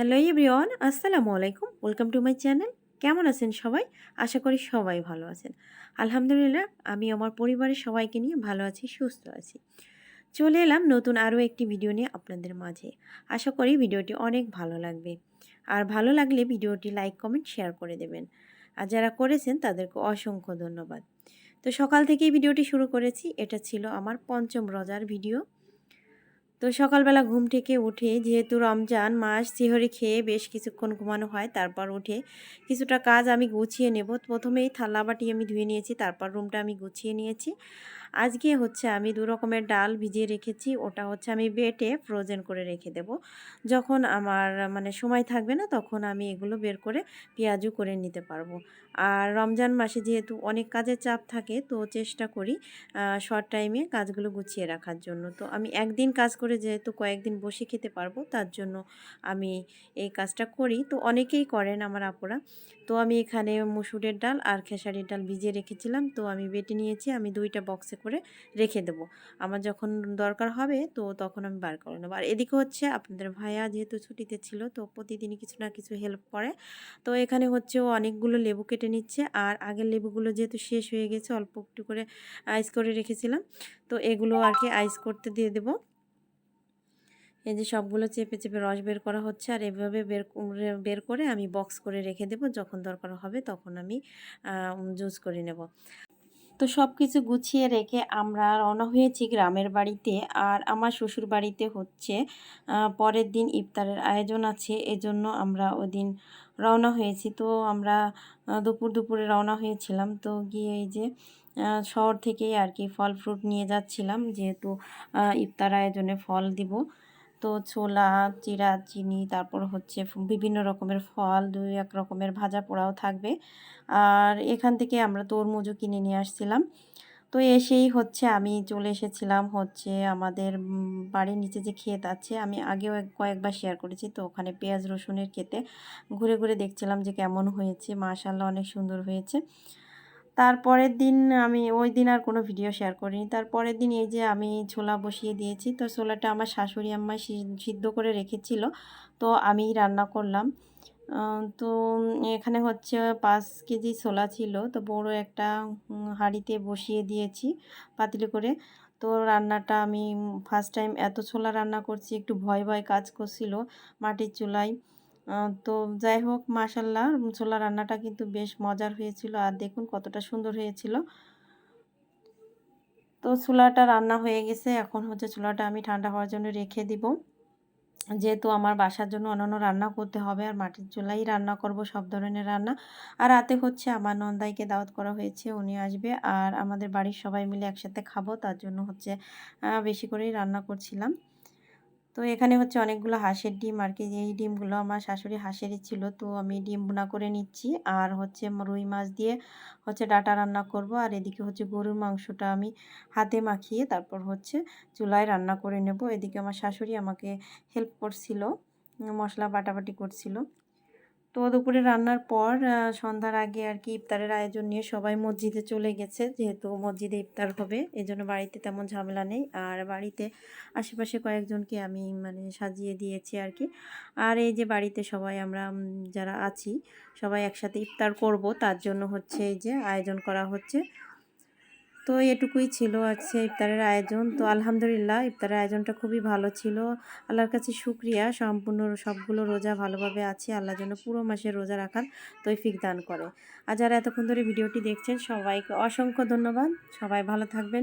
Hello everyone আসসালামু আলাইকুম welcome to my channel কেমন আছেন সবাই? আশা করি সবাই ভালো আছেন। আলহামদুলিল্লাহ, আমি আমার পরিবারের সবাইকে নিয়ে ভালো আছি, সুস্থ আছি। চলে এলাম নতুন আরও একটি ভিডিও নিয়ে আপনাদের মাঝে। আশা করি ভিডিওটি অনেক ভালো লাগবে। আর ভালো লাগলে ভিডিওটি লাইক কমেন্ট শেয়ার করে দেবেন। আর যারা করেছেন, তাদেরকে অসংখ্য ধন্যবাদ। তো সকাল থেকেই ভিডিওটি শুরু করেছি। এটা ছিল আমার পঞ্চম রজার ভিডিও তো সকালবেলা ঘুম থেকে উঠে যেহেতু রমজান, মাস সিহরি খেয়ে বেশ কিছুক্ষণ ঘুমানো হয়, তারপর উঠে কিছুটা কাজ আমি গুছিয়ে নেব। প্রথমেই থালা বাটি আমি ধুয়ে নিয়েছি, তারপর রুমটা আমি গুছিয়ে নিয়েছি। আজকে হচ্ছে আমি দু রকমের ডাল ভিজিয়ে রেখেছি, ওটা হচ্ছে আমি বেটে ফ্রোজেন করে রেখে দেব। যখন আমার মানে সময় থাকবে না, তখন আমি এগুলো বের করে পেঁয়াজু করে নিতে পারব। আর রমজান মাসে যেহেতু অনেক কাজের চাপ থাকে, তো চেষ্টা করি শর্ট টাইমে কাজগুলো গুছিয়ে রাখার জন্য। তো আমি একদিন কাজ করে যেহেতু কয়েকদিন বসে খেতে পারব, তার জন্য আমি এই কাজটা করি। তো অনেকেই করেন আমার আপুরা। তো আমি এখানে মুসুরের ডাল আর খেসারির ডাল ভিজিয়ে রেখেছিলাম, তো আমি বেটে নিয়েছি, আমি দুইটা বক্সে করে রেখে দেবো। আমার যখন দরকার হবে তো তখন আমি বার করে নেব। আর এদিকে হচ্ছে আপনাদের ভাইয়া যেহেতু ছুটিতে ছিল তো প্রতিদিনই কিছু না কিছু হেল্প করে। তো এখানে হচ্ছে ও অনেকগুলো লেবু কেটে নিচ্ছে। আর আগের লেবুগুলো যেহেতু শেষ হয়ে গেছে, অল্প একটু করে আইস করে রেখেছিলাম। তো এগুলো আর কি আইস করতে দিয়ে দেবো। এই যে সবগুলো চেপে চেপে রস বের করা হচ্ছে। আর এভাবে বের বের করে আমি বক্স করে রেখে দেব। যখন দরকার হবে তখন আমি জুস করে নেব। তো সব কিছু গুছিয়ে রেখে আমরা রওনা হয়েছি গ্রামের বাড়িতে আর আমার শ্বশুর বাড়িতে হচ্ছে পরের দিন ইফতারের আয়োজন আছে, এজন্য আমরা ওই দিন রওনা হয়েছি। তো আমরা দুপুর দুপুরে রওনা হয়েছিলাম। তো গিয়ে এই যে শহর থেকেই আর কি ফল ফ্রুট নিয়ে যাচ্ছিলাম। যেহেতু ইফতার আয়োজনে ফল দিব। তো ছোলা, চিরা, চিনি, তারপর হচ্ছে বিভিন্ন রকমের ফল, দুই এক রকমের ভাজা পোড়াও থাকবে। আর এখান থেকে আমরা তরমুজও কিনে নিয়ে আসছিলাম। তো এসেই হচ্ছে আমি চলে এসেছিলাম হচ্ছে আমাদের বাড়ির নিচে যে ক্ষেত আছে, আমি আগেও কয়েকবার শেয়ার করেছি। তো ওখানে পেঁয়াজ রসুনের ক্ষেতে ঘুরে ঘুরে দেখছিলাম যে কেমন হয়েছে মাশাল্লাহ অনেক সুন্দর হয়েছে। তারপরের দিন আমি ওই দিন আর কোনো ভিডিও শেয়ার করিনি। তারপরের দিন এই যে আমি ছোলা বসিয়ে দিয়েছি, তো ছোলাটা আমার শাশুড়ি আম্মা সিদ্ধ করে রেখেছিল, তো আমি রান্না করলাম। তো এখানে হচ্ছে পাঁচ কেজি ছোলা ছিল, তো বড় একটা হাঁড়িতে বসিয়ে দিয়েছি পাতিলে করে। তো রান্নাটা আমি ফার্স্ট টাইম এত ছোলা রান্না করছি, একটু ভয় ভয় কাজ করছিল মাটির চুলায়। তো যাই হোক মাসাল্লাহ ছোলা রান্নাটা কিন্তু বেশ মজার হয়েছিল আর দেখুন কতটা সুন্দর হয়েছিল। তো ছোলাটা রান্না হয়ে গেছে, এখন হচ্ছে ছোলাটা আমি ঠান্ডা হওয়ার জন্য রেখে দিব। যেহেতু আমার বাসার জন্য অন্যান্য রান্না করতে হবে আর মাটির চুলাই রান্না করব, সব ধরনের রান্না। আর রাতে হচ্ছে আমার নন্দাইকে দাওয়াত করা হয়েছে, উনি আসবে আর আমাদের বাড়ির সবাই মিলে একসাথে খাব, তার জন্য হচ্ছে বেশি করেই রান্না করছিলাম। তো এখানে হচ্ছে অনেকগুলো হাঁসের ডিম আর কি, এই ডিমগুলো আমার শাশুড়ি হাঁসেরই ছিল, তো আমি ডিম বোনা করে নিচ্ছি। আর হচ্ছে রুই মাছ দিয়ে হচ্ছে ডাটা রান্না করব। আর এদিকে হচ্ছে গরুর মাংসটা আমি হাতে মাখিয়ে তারপর হচ্ছে চুলায় রান্না করে নেব। এদিকে আমার শাশুড়ি আমাকে হেল্প করছিল, মশলা বাটাবাটি করছিল। তো দুপুরে রান্নার পর সন্ধ্যার আগে আর কি ইফতারের আয়োজন নিয়ে সবাই মসজিদে চলে গেছে, যেহেতু মসজিদে ইফতার হবে এই জন্য বাড়িতে তেমন ঝামেলা নেই। আর বাড়িতে আশেপাশে কয়েকজনকে আমি মানে সাজিয়ে দিয়েছি আর কি। আর এই যে বাড়িতে সবাই আমরা যারা আছি, সবাই একসাথে ইফতার করব, তার জন্য হচ্ছে এই যে আয়োজন করা হচ্ছে। তো এটুকুই ছিল আজকে ইফতারের আয়োজন। তো আলহামদুলিল্লাহ ইফতারের আয়োজনটা খুবই ভালো ছিল। আল্লাহর কাছে শুক্রিয়া। সম্পূর্ণ সবগুলো রোজা ভালোভাবে আছে। আল্লাহ যেন পুরো মাসে রোজা রাখার তৈফিক দান করে। আর যারা এতক্ষণ ধরে ভিডিওটি দেখছেন, সবাইকে অসংখ্য ধন্যবাদ। সবাই ভালো থাকবেন।